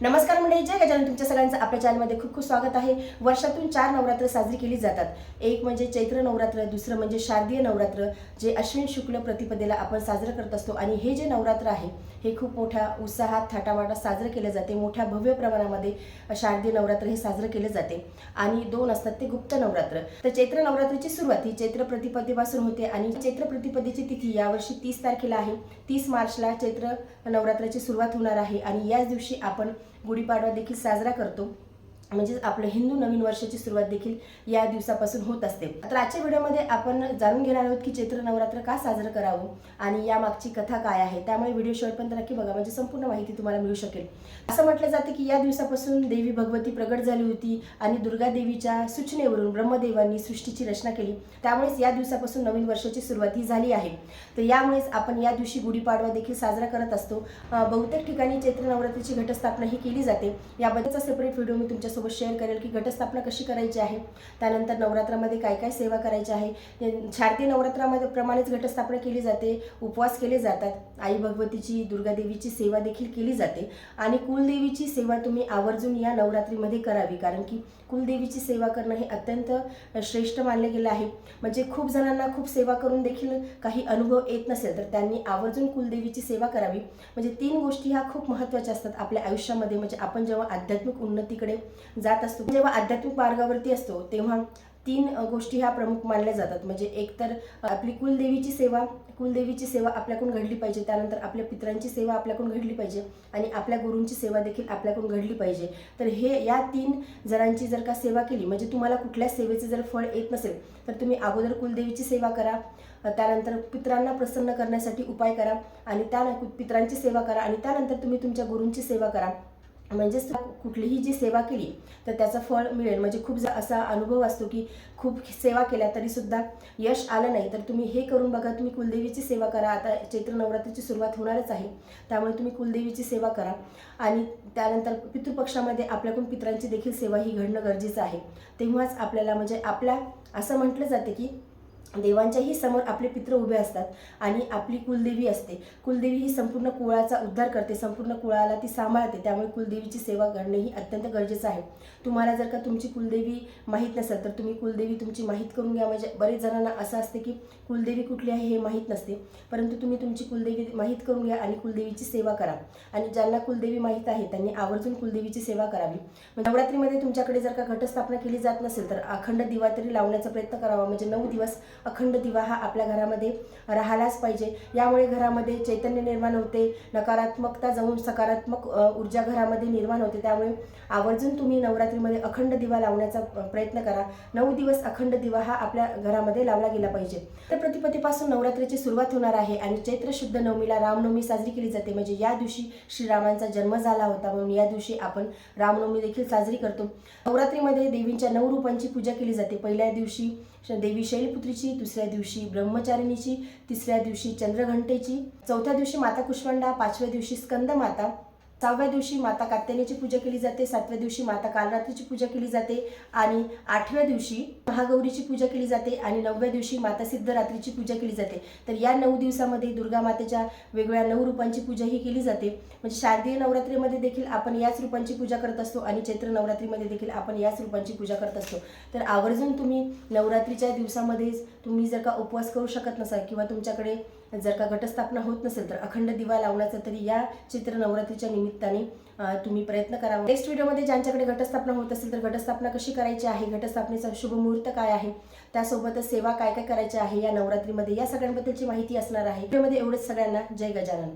नमस्कार मंडळी जय गजानन. तुमच्या सगळ्यांचं आपल्या चॅनलमध्ये खूप खूप स्वागत आहे. वर्षातून चार नवरात्र साजरी केली जातात. एक म्हणजे चैत्र नवरात्र दुसरं म्हणजे शारदीय नवरात्र जे अश्विन शुक्ल प्रतिपदेला आपण साजरं करत असतो. आणि हे जे नवरात्र आहे हे खूप मोठ्या उत्साहात थाटामाटात साजरं केलं जाते. मोठ्या भव्य प्रमाणामध्ये शारदीय नवरात्र हे साजरं केले जाते. आणि दोन असतात ते गुप्त नवरात्र. तर चैत्र नवरात्रीची सुरुवात ही चैत्र प्रतिपदेपासून होते. आणि चैत्र प्रतिपदेची तिथी यावर्षी तीस तारखेला आहे. तीस मार्चला चैत्र नवरात्राची सुरुवात होणार आहे. आणि याच दिवशी आपण गुढीपाडवा देखील साजरा करतो. म्हणजेच आपलं हिंदू नवीन वर्षाची सुरुवात देखील या दिवसापासून होत असते. तर आजच्या व्हिडिओमध्ये आपण जाणून घेणार आहोत की चैत्र नवरात्र का साजरं करावं आणि या मागची कथा काय आहे. त्यामुळे व्हिडिओ शेवटपर्यंत नक्की बघा म्हणजे संपूर्ण माहिती तुम्हाला मिळू शकेल. असं म्हटलं जातं की या दिवसापासून देवी भगवती प्रगट झाली होती आणि दुर्गा देवीच्या सूचनेवरून ब्रह्मदेवांनी सृष्टीची रचना केली. त्यामुळेच या दिवसापासून नवीन वर्षाची सुरुवात ही झाली आहे. तर यामुळेच आपण या दिवशी गुढीपाडवा देखील साजरा करत असतो. बहुतेक ठिकाणी चैत्र नवरात्रीची घटस्थापना ही केली जाते. याबद्दलचा सेपरेट व्हिडिओ मी तुमच्यासोबत शेअर करेल की घटस्थापना कशी करायची आहे. त्यानंतर नवरात्रामध्ये काय काय सेवा करायची आहे. शारदीय नवरात्रामध्ये प्रमाणेच घटस्थापना केली जाते उपवास केले जातात. आई भगवतीची दुर्गादेवीची सेवा देखील केली जाते. आणि कुलदेवीची सेवा तुम्ही आवर्जून या नवरात्रीमध्ये करावी. कारण की कुलदेवीची सेवा करणं हे अत्यंत श्रेष्ठ मानले गेलं आहे. म्हणजे खूप जणांना खूप सेवा करून देखील काही अनुभव येत नसेल तर त्यांनी आवर्जून कुलदेवीची सेवा करावी. म्हणजे तीन गोष्टी ह्या खूप महत्त्वाच्या असतात आपल्या आयुष्यामध्ये. म्हणजे आपण जेव्हा आध्यात्मिक उन्नतीकडे जात असतो. जेव्हा आध्यात्मिक मार्गावरती असतो तेव्हा तीन गोष्टी ह्या प्रमुख मानल्या जातात. म्हणजे एक तर आपली कुलदेवीची सेवा कुलदेवीची सेवा आपल्याकडून घडली पाहिजे. त्यानंतर आपल्या पित्रांची सेवा आपल्याकडून घडली पाहिजे आणि आपल्या गुरूंची सेवा देखील आपल्याकडून घडली पाहिजे. तर हे या तीन जणांची जर का सेवा केली म्हणजे तुम्हाला कुठल्या सेवेचे जर फळ येत नसेल तर तुम्ही अगोदर कुलदेवीची सेवा करा. त्यानंतर पितरांना प्रसन्न करण्यासाठी उपाय करा आणि त्या पितरांची सेवा करा आणि त्यानंतर तुम्ही तुमच्या गुरूंची सेवा करा. म्हणजेच कुठलीही जी सेवा केली तर त्याचं फळ मिळेल. म्हणजे खूप असा अनुभव असतो की खूप सेवा केल्या तरी सुद्धा यश आलं नाही. तर तुम्ही हे करून बघा तुम्ही कुलदेवीची सेवा करा. आता चैत्र नवरात्रीची सुरुवात होणारच आहे. त्यामुळे तुम्ही कुलदेवीची सेवा करा. आणि त्यानंतर पितृपक्षामध्ये आपल्याकडून पितरांची देखील सेवा ही घडणं गरजेचं आहे. तेव्हाच आपल्याला म्हणजे आपल्या असं म्हटलं जाते की देवांच्याही समोर आपले पित्र उभे असतात आणि आपली कुलदेवी असते. कुलदेवी ही संपूर्ण कुळाचा उद्धार करते संपूर्ण कुळाला ती सांभाळते त्यामुळे कुलदेवीची सेवा करणे ही अत्यंत गरजेचं आहे. तुम्हाला जर का तुमची कुलदेवी माहीत नसेल तर तुम्ही कुलदेवी तुमची माहीत करून घ्या. म्हणजे बरेच जणांना असं असते की कुलदेवी कुठली आहे हे माहीत नसते. परंतु तुम्ही तुमची कुलदेवी माहीत करून घ्या आणि कुलदेवीची सेवा करा. आणि ज्यांना कुलदेवी माहीत आहे त्यांनी आवर्जून कुलदेवीची सेवा करावी. म्हणजे नवरात्रीमध्ये तुमच्याकडे जर का घटस्थापना केली जात नसेल तर अखंड दिवा तरी लावण्याचा प्रयत्न करावा. म्हणजे नऊ दिवस अखंड दिवा हा आपल्या घरामध्ये राहिलाच पाहिजे. यामुळे घरामध्ये चैतन्य निर्माण होते नकारात्मकता जाऊन सकारात्मक ऊर्जा घरामध्ये निर्माण होते. त्यामुळे आवर्जून तुम्ही नवरात्रीमध्ये अखंड दिवा लावण्याचा प्रयत्न करा. नऊ दिवस अखंड दिवा हा आपल्या घरामध्ये लावला गेला पाहिजे. तर प्रतिपदेपासून नवरात्रीची सुरुवात होणार आहे आणि चैत्र शुद्ध नवमीला रामनवमी साजरी केली जाते. म्हणजे या दिवशी श्रीरामांचा जन्म झाला होता. म्हणून या दिवशी आपण रामनवमी देखील साजरी करतो. नवरात्रीमध्ये देवींच्या नऊ रूपांची पूजा केली जाते. पहिल्या दिवशी देवी दिवशी दुसऱ्या दिवशी ब्रह्मचारिणीची तिसऱ्या दिवशी चंद्रघंटेची चौथ्या दिवशी माता कुष्वंडा पाचव्या दिवशी स्कंद माता सहाव्या दिवशी माता कात्यायनीची पूजा केली जाते सातव्या दिवशी माता कालरात्रीची पूजा केली जाते आणि आठव्या दिवशी महागौरीची पूजा केली जाते आणि नवव्या दिवशी माता सिद्धरात्रीची पूजा केली जाते. तर या नऊ दिवसामध्ये दुर्गा मातेच्या वेगवेगळ्या नऊ रूपांची पूजा ही केली जाते. म्हणजे शारदीय नवरात्रीमध्ये देखील आपण याच रूपांची पूजा करत असतो आणि चैत्र नवरात्रीमध्ये देखील आपण याच रूपांची पूजा करत असतो. तर आवर्जून तुम्ही नवरात्रीच्या दिवसामध्येच तुम्ही जर का उपवास करू शकत नसाल किंवा तुमच्याकडे जर का घटस्थापना होत नसेल तर अखंड दिवा लावण्याचा तरी या चित्र नवरात्रीच्या निमित्ताने तुम्ही प्रयत्न करावा. नेक्स्ट व्हिडिओमध्ये ज्यांच्याकडे घटस्थापना होत असेल तर घटस्थापना कशी करायची आहे? घटस्थापनेचा शुभ मुहूर्त काय आहे? त्यासोबतच सेवा काय काय करायची आहे या नवरात्रीमध्ये? या सगळ्यांबद्दलची माहिती असणार आहे. व्हिडिओमध्ये एवढंच सगळ्यांना. जय गजानन.